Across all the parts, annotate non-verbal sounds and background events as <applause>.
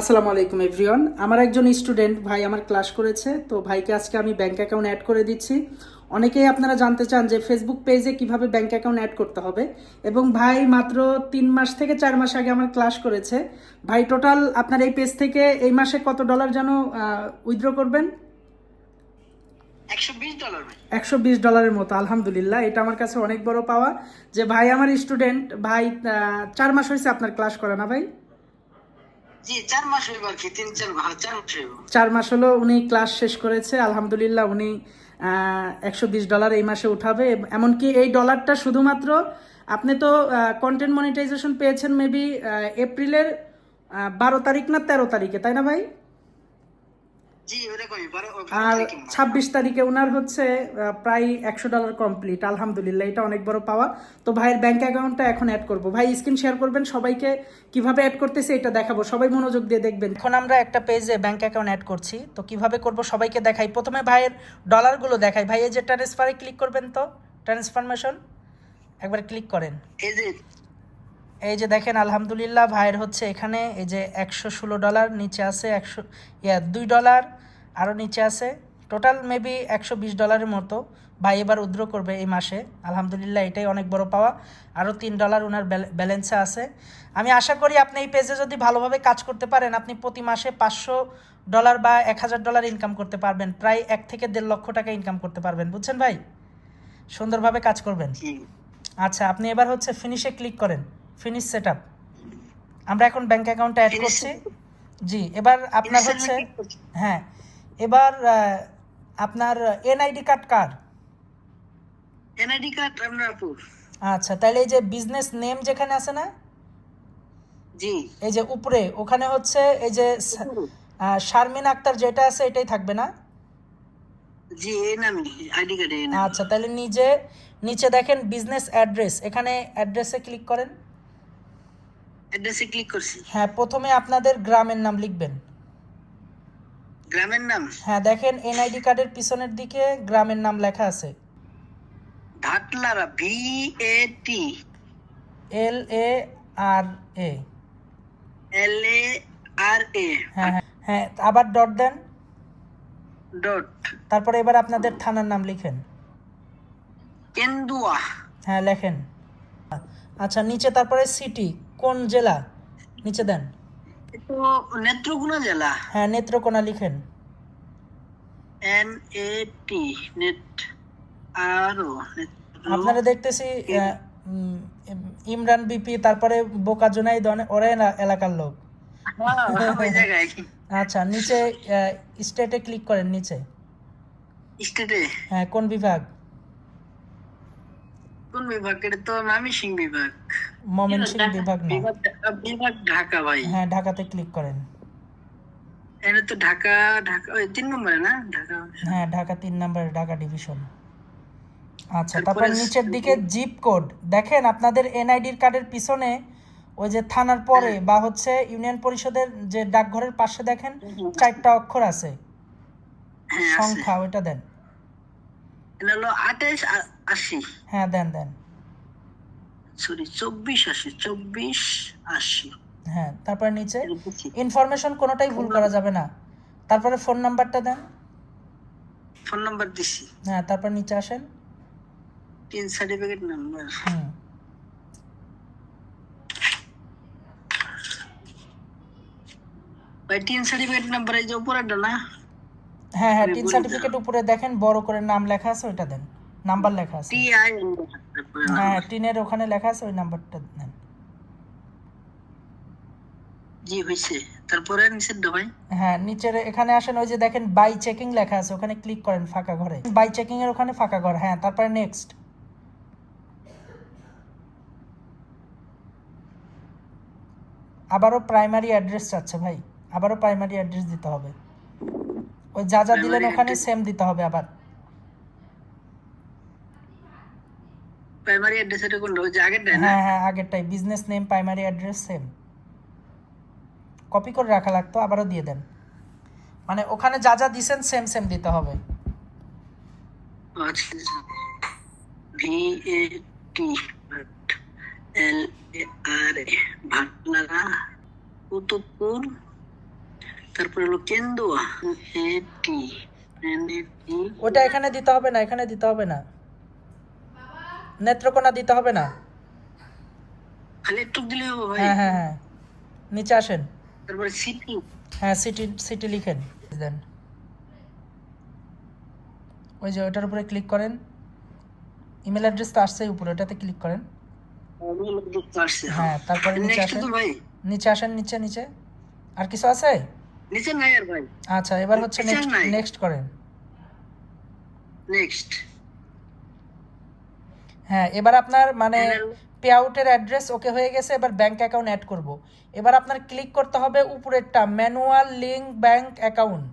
আসসালামু আলাইকুম এভরিওয়ান আমার একজন স্টুডেন্ট ভাই আমার ক্লাস করেছে তো ভাইকে আজকে আমি ব্যাঙ্ক অ্যাকাউন্ট অ্যাড করে দিচ্ছি। অনেকেই আপনারা জানতে চান যে ফেসবুক পেজে কীভাবে ব্যাঙ্ক অ্যাকাউন্ট অ্যাড করতে হবে। এবং ভাই মাত্র তিন মাস থেকে চার মাস আগে আমার ক্লাস করেছে। ভাই টোটাল আপনার এই পেজ থেকে এই মাসে কত ডলার যেন উইথড্র করবেন? একশো বিশ ডলারের মতো আলহামদুলিল্লাহ। এটা আমার কাছে অনেক বড় পাওয়া। যে ভাই আমার স্টুডেন্ট ভাই চার মাস হয়েছে আপনার ক্লাস করে না ভাই? হইব চার মাস হলো উনি ক্লাস শেষ করেছে, আলহামদুলিল্লাহ উনি একশো বিশ ডলার এই মাসে উঠাবে। এমনকি এই ডলারটা শুধুমাত্র আপনি তো কন্টেন্ট মনিটাইজেশন পেয়েছেন মেবি এপ্রিলের বারো তারিখ না তেরো তারিখে, তাই না ভাই জি ওরকমই বারো ও বারো আর। ছাব্বিশ তারিখে ওনার হচ্ছে প্রায় একশো ডলার কমপ্লিট আলহামদুলিল্লাহ এটা অনেক বড় পাওয়া। তো ভাইয়ের ব্যাংক অ্যাকাউন্টটা এখন অ্যাড করব। ভাই স্ক্রিন শেয়ার করবেন সবাইকে কীভাবে অ্যাড করতেছে এটা দেখাবো সবাই মনোযোগ দিয়ে দেখবেন। এখন আমরা একটা পেজে ব্যাংক অ্যাকাউন্ট অ্যাড করছি তো কীভাবে করব সবাইকে দেখাই। প্রথমে ভাইয়ের ডলারগুলো দেখাই। ভাই এই যে ট্রান্সফারে ক্লিক করবেন তো ট্রান্সফরমেশন একবার ক্লিক করেন। এই যে এই যে দেখেন আলহামদুলিল্লাহ ভাইয়ের হচ্ছে এখানে এই যে একশো ষোলো ডলার নিচে আছে একশো ইয়া দুই ডলার আরও নিচে আছে। টোটাল মেবি একশো বিশ ডলারের মতো। ভাই এবার উদ্র করবে এই মাসে। আলহামদুলিল্লাহ এটাই অনেক বড় পাওয়া। আরও তিন ডলার ওনার ব্যালেন্সে আছে। আমি আশা করি আপনি এই পেজে যদি ভালোভাবে কাজ করতে পারেন আপনি প্রতি মাসে পাঁচশো ডলার বা এক হাজার ডলার ইনকাম করতে পারবেন। প্রায় এক থেকে দেড় লক্ষ টাকা ইনকাম করতে পারবেন। বুঝছেন ভাই? সুন্দরভাবে কাজ করবেন। আচ্ছা আপনি এবার হচ্ছে ফিনিশে ক্লিক করেন। ফিনিশ সেট আমরা এখন ব্যাংক অ্যাকাউন্টে অ্যাড করছি। জি এবার আপনার হচ্ছে হ্যাঁ এবার আপনার এনআইডি কার্ড কার? এনআইডি কার্ড আমরা আপু আচ্ছা তাহলে এই যে বিজনেস নেম যেখানে আছে না? জি। এই যে উপরে ওখানে হচ্ছে এই যে শারমিন আক্তার যেটা আছে এটাই থাকবে না? জি এই নামই আইডি কার্ড নাম আচ্ছা তাহলে নিজে নিচে দেখেন বিজনেস অ্যাড্রেস এখানে অ্যাড্রেসে ক্লিক করেন। অ্যাড্রেসে ক্লিক করছি। হ্যাঁ প্রথমে আপনাদের গ্রামের নাম লিখবেন। গ্রামের নাম? হ্যাঁ দেখেন এনআইডি কার্ডের পিছনের দিকে গ্রামের নাম লেখা আছে। ভাটলারা V A T L A R A L A R এ হ্যাঁ হ্যাঁ আবার ডট দেন। ডট তারপরে এবার আপনাদের থানার নাম লিখেন। কেন্দুয়া। হ্যাঁ লেখেন। আচ্ছা নিচে তারপরে সিটি কোন জেলা? নিচে দেন। নেত্রকোনা জেলা? হ্যাঁ নেত্রকোনা লিখেন। এন এ টি নেট আরও আপনারা দেখতেছি ইমরান বিপি তারপরে বোকা জুনাইদ অনে- ওরা এলাকার লোক। হ্যাঁ, আচ্ছা নিচে স্টেটে ক্লিক করেন নিচে। স্টেটে? হ্যাঁ কোন বিভাগ? কোন বিভাগ এটা তো বিভাগ। বিভাগ না। বিভাগ ঢাকা ভাই। হ্যাঁ ঢাকাতে ক্লিক করেন। এটা তো ঢাকা ঢাকা তিন নম্বরে না? ঢাকা হ্যাঁ ঢাকা তিন নম্বর ঢাকা ডিভিশন আচ্ছা তারপরে নিচের দিকে জিপ কোড দেখেন আপনাদের এনআইডির কার্ডের পিছনে ওই যে থানার পরে বা হচ্ছে ইউনিয়ন পরিষদের যে ডাকঘরের পাশে দেখেন চারটা অক্ষর আছে। হ্যাঁ আছে। সংখ্যা ওইটা দেন। এটা হলো আঠাইশ আশি। হ্যাঁ দেন দেন। সরি চব্বিশ আশি চব্বিশ আশি। হ্যাঁ তারপরে নিচে ইনফরমেশন কোনোটাই ভুল করা যাবে না। তারপরে ফোন নাম্বারটা দেন। ফোন নাম্বার দিছি। হ্যাঁ তারপর নিচে আসেন। তিন সার্টিফিকেট নাম্বার হুম। ভাই তিন সার্টিফিকেট নাম্বার এই যে উপরেরটা না? হ্যাঁ হ্যাঁ টিন সার্টিফিকেট উপরে দেখেন বড় করে নাম লেখা আছে ওইটা দেন। নাম্বার লেখা আছে। হ্যাঁ টিনের ওখানে লেখা আছে ওই নাম্বারটা দেন। জি হয়েছে তারপরে হ্যাঁ নিচের এখানে আসেন ওই যে দেখেন বাই চেকিং লেখা আছে ওখানে ক্লিক করেন ফাঁকা ঘরে। বাই চেকিং এর ওখানে ফাঁকা ঘর হ্যাঁ তারপরে নেক্সট। আবারও প্রাইমারি অ্যাড্রেস চাচ্ছে ভাই। আবারও প্রাইমারি অ্যাড্রেস দিতে হবে। ওই যা যা দিলেন ওখানে সেম দিতে হবে আবার। প্রাইমারি অ্যাড্রেস এটা কোনটা? ওই যে আগেরটা হ্যাঁ হ্যাঁ আগেরটাই। Business name primary address same copy করে রাখা লাগতো আবারও দিয়ে দেন। মানে ওখানে যা যা দিছেন সেম সেম দিতে হবে। V A T L A R A Bhatlara Kutubpur. তারপরে হলো কেন্দুয়া এটি ওটা এখানে দিতে হবে না এখানে দিতে হবে না। নেত্রকোনা দিতে হবে না। খালি একটু দিলে হবে ভাই। হ্যাঁ হ্যাঁ হ্যাঁ। নিচে আসেন। তারপরে সিটি। হ্যাঁ সিটি সিটি লিখেন। দেন। ওই যে ওটার উপরে ক্লিক করেন। ইমেল অ্যাড্রেস তো আসছেই উপরে ওটাতে ক্লিক করেন। হ্যাঁ তারপরে নিচে আসেন। নিচে আসেন নিচে নিচে। আর কিছু আছে? নিচে নাই আর ভাই। আচ্ছা এবার হচ্ছে নেক্সট নেক্সট করেন। নেক্সট হ্যাঁ এবার আপনার মানে Panel- পে আউটের অ্যাড্রেস ওকে হয়ে গেছে এবার ব্যাংক অ্যাকাউন্ট অ্যাড করব। এবার আপনার ক্লিক করতে হবে উপরেরটা manual link bank account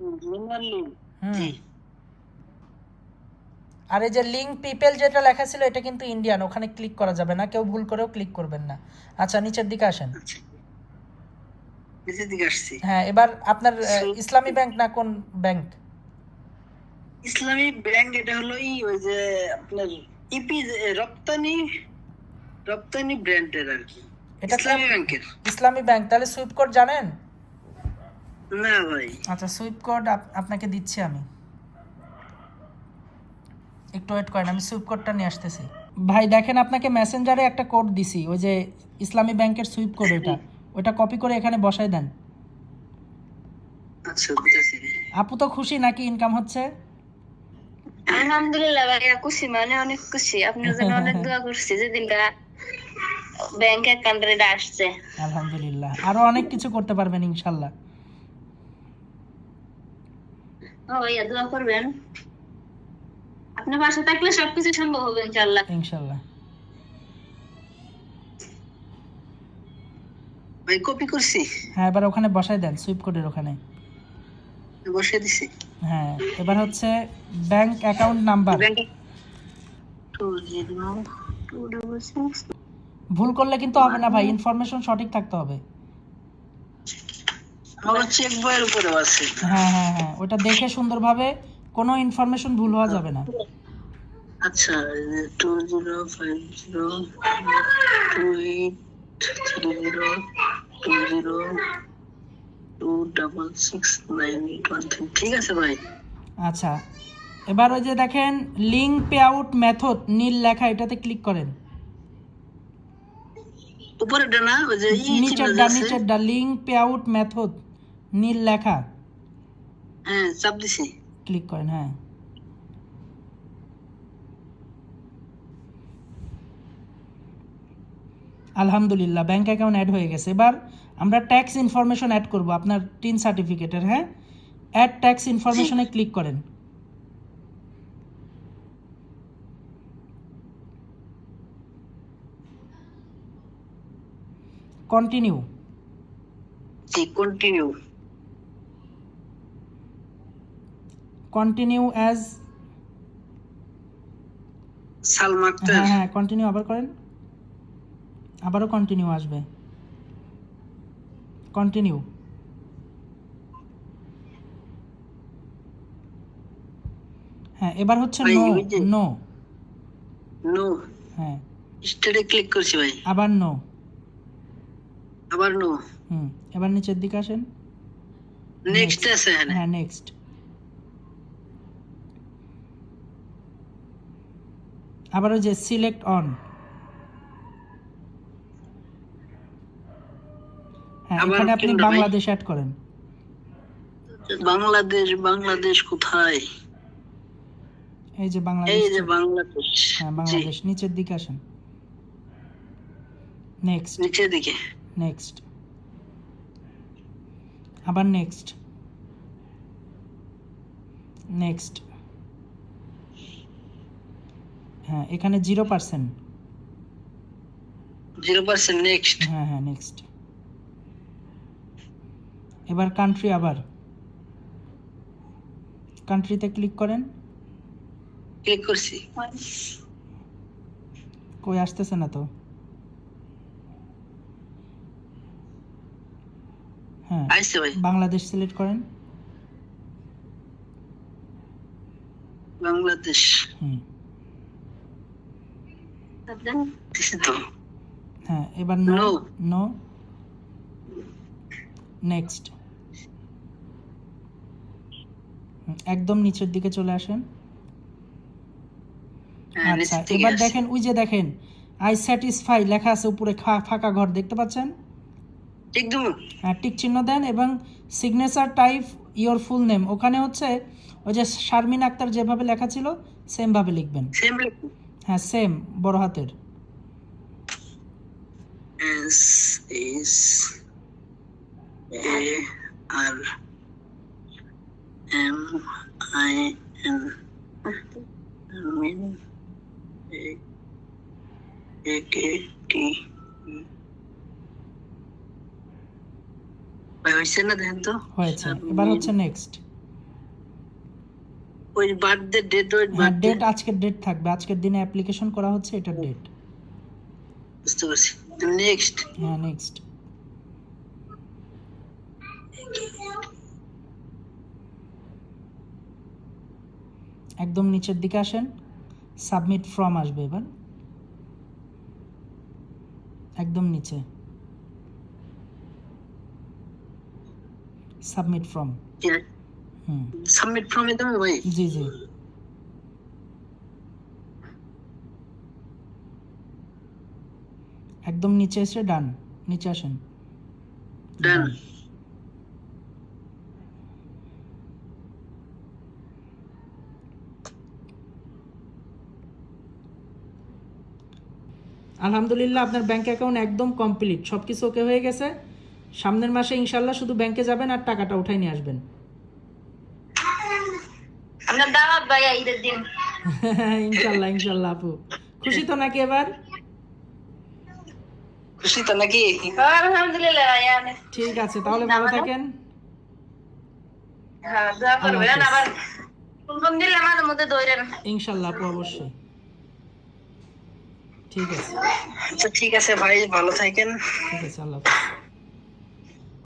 hmm আর এই যে লিঙ্ক পিপল যেটা লেখা ছিল এটা কিন্তু ইন্ডিয়ান ওখানে ক্লিক করা যাবে না কেউ ভুল করেও ক্লিক করবেন না। আচ্ছা নিচের দিকে আসেন আচ্ছা নিচের দিকে আসছি হ্যাঁ এবার আপনার ইসলামী ব্যাংক না কোন ব্যাংক? ইসলামী ব্যাংক এটা হলো ই ওই যে আপনার ইপি রপ্তানি রপ্তানি ব্র্যান্ডের আর কি। এটা ইসলামী ব্যাংকের। ইসলামী ব্যাংক তাহলে সুইপ কোড জানেন? না ভাই। আচ্ছা সুইপ কোড আপনাকে দিচ্ছি আমি। একটু ওয়েট করেন আমি সুইপ কোডটা নিয়ে আসতেছি। ভাই দেখেন আপনাকে মেসেঞ্জারে একটা কোড দিছি ওই যে ইসলামী ব্যাংকের সুইপ কোড ওইটা। ওইটা কপি করে এখানে বসাই দেন। আচ্ছা আপু তো খুশি নাকি ইনকাম হচ্ছে? আলহামদুলিল্লাহ ভাইয়া খুশি মানে অনেক খুশি। আপনার জন্য অনেক দোয়া করছি যেদিনটা ব্যাংক অ্যাকাউন্টে আসছে। আলহামদুলিল্লাহ। আরও অনেক কিছু করতে পারবেন ইনশাল্লাহ। ও ভাইয়া দোয়া করবেন। আপনার পাশে থাকলে সবকিছু সম্ভব হবে ইনশাল্লাহ। ইনশাল্লাহ। ভাই কপি করছি? হ্যাঁ এবার ওখানে বসাই দেন সুইপ কোডের ওখানে। বসিয়ে দিছি। হ্যাঁ এবার হচ্ছে ব্যাংক অ্যাকাউন্ট নাম্বার ভুল করলে কিন্তু হবে না ভাই ইনফরমেশন সঠিক থাকতে হবে। চেক বইয়ের উপরে আছে। হ্যাঁ হ্যাঁ হ্যাঁ ওটা দেখে সুন্দরভাবে কোনো ইনফরমেশন ভুল হওয়া যাবে না। আচ্ছা two zero five zero two eight three zero two zero two double six nine eight one three ঠিক আছে ভাই? আচ্ছা এবার ওই যে দেখেন লিঙ্ক পে আউট মেথড নীল লেখা এটাতে ক্লিক করেন। ওই যে লিঙ্ক পে আউট মেথড নীল লেখা। হ্যাঁ দিছি। ক্লিক করেন হ্যাঁ। আলহামদুলিল্লাহ ব্যাংক অ্যাকাউন্ট অ্যাড হয়ে গেছে। এবার আমরা ট্যাক্স ইনফরমেশন অ্যাড করব আপনার টিন সার্টিফিকেটের হ্যাঁ? অ্যাড ট্যাক্স ইনফরমেশনে ক্লিক করেন। কন্টিনিউ জি কন্টিনিউ কন্টিনিউ অ্যাজ সালমা হ্যাঁ হ্যাঁ কন্টিনিউ আবার করেন। আবারও কন্টিনিউ আসবে। কন্টিনিউ হ্যাঁ এবার হচ্ছে নো নো নো হ্যাঁ। স্টেটে ক্লিক করছি ভাই। আবার নো আবার নো হুম এবার নিচের দিকে আসেন। নেক্সট আছে হ্যাঁ নেক্সট আবার ওই যে সিলেক্ট অন হ্যাঁ আবার এখানে আপনি বাংলাদেশ অ্যাড করেন। বাংলাদেশ বাংলাদেশ কোথায়? এই যে বাংলাদেশ এই যে বাংলাদেশ। হ্যাঁ বাংলাদেশ নিচের দিকে আসেন। নেক্সট নিচের দিকে। নেক্সট আবার নেক্সট নেক্সট হ্যাঁ এখানে zero percent zero percent next হ্যাঁ হ্যাঁ নেক্সট এবার কান্ট্রি আবার। কান্ট্রিতে ক্লিক করেন। ক্লিক করছি। কই আসতেছে না তো? হ্যাঁ বাংলাদেশ সিলেক্ট করেন। বাংলাদেশ। হুম। হ্যাঁ এবার নো নো নেক্সট একদম নিচের দিকে চলে আসেন। হ্যাঁ আচ্ছা এবার দেখেন ওই যে দেখেন আই স্যাটিসফাই লেখা আছে উপরে ফাঁকা ঘর দেখতে পাচ্ছেন? একদম হ্যাঁ টিক চিহ্ন দেন এবং signature type your full name ওখানে হচ্ছে ওই যে শারমিন আক্তার যেভাবে লেখা ছিল সেমভাবে লিখবেন। হ্যাঁ সেম বড় হাতের। S S A R M I N mean A K T হয়েছে না দেখেন তো হয়েছে। এবার হচ্ছে নেক্সট ওই বার্থডে ডেট ওই হ্যাঁ বার্থডে ডেট আজকের ডেট থাকবে। আজকের দিনে অ্যাপ্লিকেশন করা হচ্ছে এটা ডেট বুঝতে পারছি। নেক্সট হ্যাঁ নেক্সট একদম নিচের দিকে আসেন সাবমিট ফর্ম আসবে এবার। একদম নিচে। সাবমিট ফর্ম হুম। সাবমিট ফর্মে ভাই জি জি। একদম নিচে এসে ডান নিচে আসেন। ডান আলহামদুলিল্লাহ আপনার ব্যাংক অ্যাকাউন্ট একদম কমপ্লিট সব কিছু ওকে হয়ে গেছে। সামনের মাসে ইনশাল্লাহ শুধু ব্যাংকে যাবেন আর টাকাটা উঠাই নিয়ে আসবেন। আপনার দাওয়াত ভাইয়া ঈদের দিন। <laughs> ইনশাল্লাহ ইনশাল্লাহ আপু। খুশি তো নাকি এবার? খুশি তো নাকি? আলহামদুলিল্লাহ ঠিক আছে তাহলে ভালো থাকেন। হ্যাঁ দোয়া করবেন। আবার ইনশাল্লাহ আপু অবশ্যই। ঠিক আছে। আচ্ছা ঠিক আছে ভাই ভালো থাকেন। ঠিক আছে আল্লাহ হাফেজ।